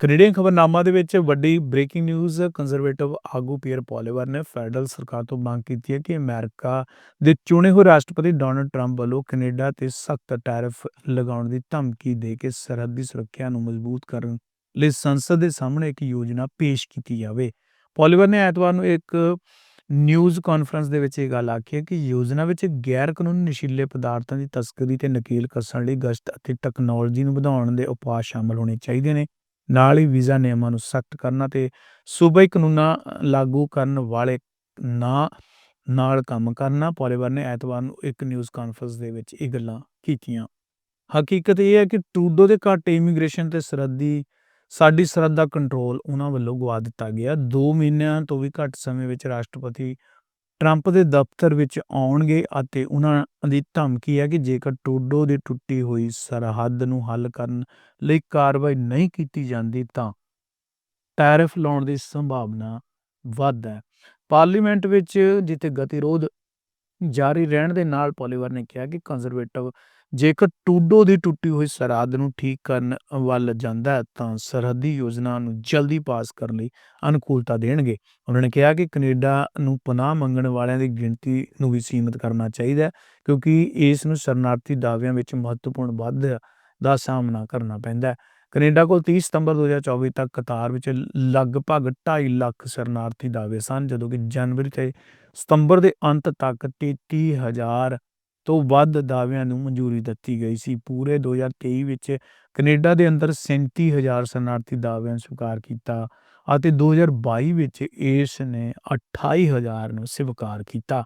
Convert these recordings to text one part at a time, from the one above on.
Canadian ਖਬਰਨਾਮਾ ਦੇ ਵਿੱਚ ਵੱਡੀ ਬ੍ਰੇਕਿੰਗ ਨਿਊਜ਼ ਕੰਜ਼ਰਵੇਟਿਵ ਆਗੂ ਪੀਅਰ ਪੋਲੀਵਰ ਨੇ ਫੈਡਰਲ ਸਰਕਾਰ ਤੋਂ ਮੰਗ ਕੀਤੀ ਹੈ ਕਿ ਅਮਰੀਕਾ ਦੇ ਚੁਣੇ ਹੋਏ ਰਾਸ਼ਟਰਪਤੀ ਡੋਨਲਡ ਟਰੰਪ ਵੱਲੋਂ ਕੈਨੇਡਾ ਤੇ ਸਖਤ ਟੈਰਿਫ ਲਗਾਉਣ ਦੀ ਧਮਕੀ ਦੇ ਕੇ ਸਰਹੱਦ ਦੀ ਸੁਰੱਖਿਆ ਨੂੰ ਮਜ਼ਬੂਤ ਕਰਨ ਲਈ ਸੰਸਦ ਦੇ ਸਾਹਮਣੇ ਇੱਕ ਯੋਜਨਾ ਪੇਸ਼ ਕੀਤੀ ਜਾਵੇ। ਪੋਲੀਵਰ ਨੇ ਐਤਵਾਰ ਨੂੰ ਇੱਕ ਨਿਊਜ਼ ਕਾਨਫਰੰਸ ਦੇ ਵਿੱਚ ਇਹ ਗੱਲ ਆਖੀ ਹੈ ਕਿ ਯੋਜਨਾ ਵਿੱਚ ਗੈਰ ਕਾਨੂੰਨੀ ਨਸ਼ੀਲੇ ਪਦਾਰਥਾਂ ਦੀ ਤਸਕਰੀ ਤੇ ਨਕੀਲ ਕੱਸਣ ਲਈ ਗਸ਼ਤ ਅਤੇ ਟੈਕਨੋਲੋਜੀ ਨੂੰ ਵਧਾਉਣ ਦੇ ਉਪਾਅ ਸ਼ਾਮਲ ਹੋਣੇ ਚਾਹੀਦੇ ਨੇ। ਨਾਲ ਹੀ ਵੀਜ਼ਾ ਨਿਯਮਾਂ ਨੂੰ ਸਖਤ ਕਰਨਾ ਤੇ ਸੂਬਾਈ ਕਾਨੂੰਨਾਂ ਲਾਗੂ ਕਰਨ ਵਾਲੇ ਨਾ ਨਾਲ ਕੰਮ ਕਰਨਾ। ਪੋਲੀਵਰ ਨੇ ਐਤਵਾਰ ਨੂੰ ਇੱਕ ਨਿਊਜ਼ ਕਾਨਫਰੰਸ ਦੇ ਵਿੱਚ ਇਹ ਗੱਲਾਂ ਕੀਤੀਆਂ। ਹਕੀਕਤ ਇਹ ਹੈ ਕਿ ਟਰੂਡੋ ਦੇ ਘੱਟ ਇਮੀਗ੍ਰੇਸ਼ਨ ਤੇ ਸਰਹੱਦੀ, ਸਾਡੀ ਸਰਹੱਦ ਦਾ ਕੰਟਰੋਲ ਉਹਨਾਂ ਵੱਲੋਂ ਗਵਾ ਦਿੱਤਾ ਗਿਆ। 2 ਮਹੀਨਿਆਂ ਤੋਂ ਵੀ ਘੱਟ ਸਮੇਂ ਵਿੱਚ ਰਾਸ਼ਟਰਪਤੀ ਟਰੰਪ ਦੇ ਦਫ਼ਤਰ ਵਿੱਚ ਆਉਣਗੇ ਅਤੇ ਉਹਨਾਂ ਦੀ ਧਮਕੀ ਹੈ ਕਿ ਜੇਕਰ ਟਰੂਡੋ ਦੀ ਟੁੱਟੀ ਹੋਈ ਸਰਹੱਦ ਨੂੰ ਹੱਲ ਕਰਨ ਲਈ ਕਾਰਵਾਈ ਨਹੀਂ ਕੀਤੀ ਜਾਂਦੀ ਤਾਂ ਟੈਰਿਫ ਲਾਉਣ ਦੀ ਸੰਭਾਵਨਾ ਵੱਧ ਹੈ। ਪਾਰਲੀਮੈਂਟ ਵਿੱਚ ਜਿੱਥੇ ਗਤੀਰੋਧ ਜਾਰੀ ਰਹਿਣ ਦੇ ਨਾਲ ਪੋਲੀਵਰ ਨੇ ਕਿਹਾ ਕਿ ਕੰਜ਼ਰਵੇਟਿਵ ਜੇਕਰ ਟੂਡੋ ਦੀ ਟੁੱਟੀ ਹੋਈ ਸਰਹੱਦ ਨੂੰ ਠੀਕ ਕਰਨ ਵੱਲ ਜਾਂਦਾ ਤਾਂ ਸਰਹੱਦੀ ਯੋਜਨਾ ਨੂੰ ਜਲਦੀ ਪਾਸ ਕਰਨ ਲਈ ਅਨੁਕੂਲਤਾ ਦੇਣਗੇ। ਉਹਨਾਂ ਨੇ ਕਿਹਾ ਕਿ ਕੈਨੇਡਾ ਨੂੰ ਪਨਾਹ ਮੰਗਣ ਵਾਲਿਆਂ ਦੀ ਗਿਣਤੀ ਨੂੰ ਵੀ ਸੀਮਿਤ ਕਰਨਾ ਚਾਹੀਦਾ ਕਿਉਂਕਿ ਇਸ ਨੂੰ ਸ਼ਰਨਾਰਥੀ ਦਾਅਵਿਆਂ ਵਿੱਚ ਮਹੱਤਵਪੂਰਨ ਵਾਧੇ ਦਾ ਸਾਹਮਣਾ ਕਰਨਾ ਪੈਂਦਾ ਹੈ। ਕੈਨੇਡਾ ਕੋਲ 30 ਸਤੰਬਰ 2024 ਤੱਕ ਕਤਾਰ ਵਿੱਚ ਲਗਭਗ 2.5 ਲੱਖ ਸ਼ਰਨਾਰਥੀ ਦਾਅਵੇ ਸਨ, ਜਦੋਂ ਕਿ ਜਨਵਰੀ ਤੇ ਸਤੰਬਰ ਦੇ ਅੰਤ ਤੱਕ 33000 ਤੋਂ ਵੱਧ ਦਾਅਵਿਆਂ ਨੂੰ ਮਨਜ਼ੂਰੀ ਦਿੱਤੀ ਗਈ ਸੀ। ਪੂਰੇ 2023 ਵਿੱਚ ਕੈਨੇਡਾ ਦੇ ਅੰਦਰ 37000 ਸ਼ਰਨਾਰਥੀ ਦਾਅਵਿਆਂ ਸਵੀਕਾਰ ਕੀਤਾ ਅਤੇ 2022 ਵਿੱਚ ਇਸ ਨੇ 28000 ਨੂੰ ਸਵੀਕਾਰ ਕੀਤਾ।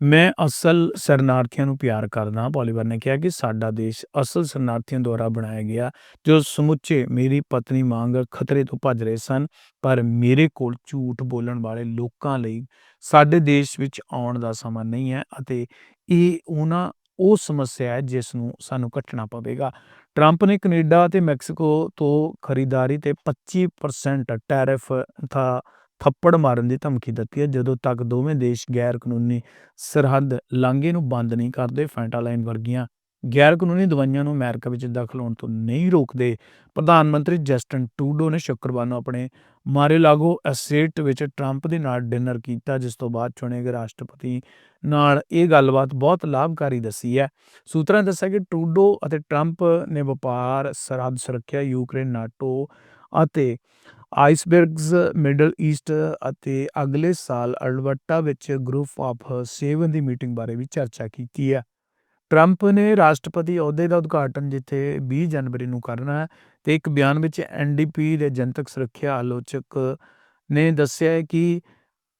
ਮੈਂ ਅਸਲ ਸ਼ਰਨਾਰਥੀਆਂ ਨੂੰ ਪਿਆਰ ਕਰਦਾ ਪੋਲੀਵਰ ਨੇ ਕਿਹਾ ਕਿ ਸਾਡਾ ਦੇਸ਼ ਅਸਲ ਸ਼ਰਨਾਰਥੀਆਂ ਦੁਆਰਾ ਬਣਾਇਆ ਗਿਆ ਜੋ ਸਮੁੱਚੇ ਮੇਰੀ ਪਤਨੀ ਵਾਂਗ ਖਤਰੇ ਤੋਂ ਭੱਜ ਰਹੇ ਸਨ, ਪਰ ਮੇਰੇ ਕੋਲ ਝੂਠ ਬੋਲਣ ਵਾਲੇ ਲੋਕਾਂ ਲਈ ਸਾਡੇ ਦੇਸ਼ ਵਿੱਚ ਆਉਣ ਦਾ ਸਮਾਂ ਨਹੀਂ ਹੈ ਅਤੇ ਇਹ ਉਹਨਾਂ, ਉਹ ਸਮੱਸਿਆ ਹੈ ਜਿਸ ਨੂੰ ਸਾਨੂੰ ਕੱਟਣਾ ਪਵੇਗਾ। ਟਰੰਪ ਨੇ ਕੈਨੇਡਾ ਤੇ ਮੈਕਸੀਕੋ ਤੋਂ ਖਰੀਦਾਰੀ ਤੇ 25% ਟੈਰਿਫ ਥਾ ਥੱਪੜ ਮਾਰਨ ਦੀ ਧਮਕੀ ਦਿੱਤੀ ਹੈ, ਜਦੋਂ ਤੱਕ ਦੋਵੇਂ ਦੇਸ਼ ਗੈਰ ਕਾਨੂੰਨੀ ਸਰਹੱਦ ਲਾਂਘੇ ਨੂੰ ਬੰਦ ਨਹੀਂ ਕਰਦੇ ਫੈਂਟਾਲਾਈਨ ਵਰਗੀਆਂ ਗੈਰ ਕਾਨੂੰਨੀ ਦਵਾਈਆਂ ਨੂੰ ਅਮਰੀਕਾ ਵਿੱਚ ਦਾਖਲ ਹੋਣ ਤੋਂ ਨਹੀਂ ਰੋਕਦੇ। ਪ੍ਰਧਾਨ ਮੰਤਰੀ ਜਸਟਨ ਟੂਡੋ ਨੇ ਸ਼ੁੱਕਰਵਾਰ ਨੂੰ ਆਪਣੇ ਮਾਰੇਲਾਗੋ ਐਸੇਟ ਵਿੱਚ ਟਰੰਪ ਦੇ ਨਾਲ ਡਿਨਰ ਕੀਤਾ, ਜਿਸ ਤੋਂ ਬਾਅਦ ਚੁਣੇ ਗਏ ਰਾਸ਼ਟਰਪਤੀ ਨਾਲ ਇਹ ਗੱਲਬਾਤ ਬਹੁਤ ਲਾਭਕਾਰੀ ਦੱਸੀ ਹੈ। ਸੂਤਰਾਂ ਨੇ ਦੱਸਿਆ ਕਿ ਟੂਡੋ ਅਤੇ ਟਰੰਪ ਨੇ ਵਪਾਰ ਸਰਹੱਦ ਸੁਰੱਖਿਆ, ਯੂਕਰੇਨ, ਨਾਟੋ ਅਤੇ ਆਈਸਬਰਗਸ ਮਿਡਲ ਈਸਟ ਅਤੇ ਅਗਲੇ ਸਾਲ ਅਲਬਰਟਾ ਵਿੱਚ ਗਰੁੱਪ ਆਫ 7 ਦੀ ਮੀਟਿੰਗ ਬਾਰੇ ਵੀ ਚਰਚਾ ਕੀਤੀ ਹੈ। ਟਰੰਪ ਨੇ ਰਾਸ਼ਟਰਪਤੀ ਅਹੁਦੇ ਦਾ ਉਦਘਾਟਨ ਜਿੱਥੇ 20 ਜਨਵਰੀ ਨੂੰ ਕਰਨਾ ਹੈ ਤੇ ਇੱਕ ਬਿਆਨ ਵਿੱਚ ਐਨਡੀਪੀ ਦੇ ਜਨਤਕ ਸੁਰੱਖਿਆ ਆਲੋਚਕ ਨੇ ਦੱਸਿਆ ਹੈ ਕਿ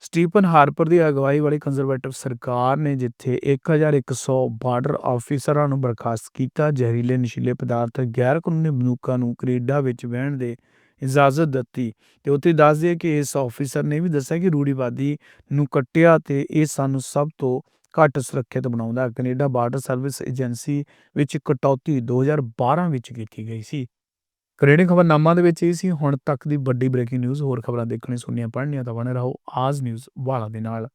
ਸਟੀਫਨ ਹਾਰਪਰ ਦੀ ਅਗਵਾਈ ਵਾਲੀ ਕੰਜ਼ਰਵੇਟਿਵ ਸਰਕਾਰ ਨੇ ਜਿੱਥੇ 1100 ਬਾਰਡਰ ਆਫੀਸਰਾਂ ਨੂੰ ਬਰਖਾਸਤ ਕੀਤਾ, ਜ਼ਹਿਰੀਲੇ ਨਸ਼ੀਲੇ ਪਦਾਰਥ ਗੈਰ ਕਾਨੂੰਨੀ ਬੰਦੂਕਾਂ ਨੂੰ ਕੈਨੇਡਾ ਵਿੱਚ ਵਹਿਣ ਦੇ ਇਜਾਜ਼ਤ ਦਿੱਤੀ ਤੇ ਉੱਥੇ ਦੱਸਦੇ ਕਿ ਇਸ ਆਫੀਸਰ ਨੇ ਵੀ ਦੱਸਿਆ ਕਿ ਰੂੜੀਵਾਦੀ ਨੂੰ ਕੱਟਿਆ ਤੇ ਇਹ ਸਾਨੂੰ ਸਭ ਤੋਂ ਘੱਟ ਸੁਰੱਖਿਅਤ ਬਣਾਉਂਦਾ ਕੈਨੇਡਾ ਬਾਰਡਰ ਸਰਵਿਸ ਏਜੰਸੀ ਵਿੱਚ ਕਟੌਤੀ 2012 ਵਿੱਚ ਕੀਤੀ ਗਈ ਸੀ। ਕੈਨੇਡੀਅਨ ਖਬਰਨਾਮਾ ਦੇ ਵਿੱਚ ਇਹ ਸੀ, ਹੁਣ ਤੱਕ ਦੀ ਵੱਡੀ ਬ੍ਰੇਕਿੰਗ ਨਿਊਜ਼ ਹੋਰ ਖਬਰਾਂ ਦੇਖਣੀ ਸੁਣਨੀਆਂ, ਪੜ੍ਹਨੀਆਂ ਤਾਂ ਬਣੇ ਰਹੋ ਆਜ ਨਿਊਜ਼ ਵਾਲਾ ਦੇ ਨਾਲ।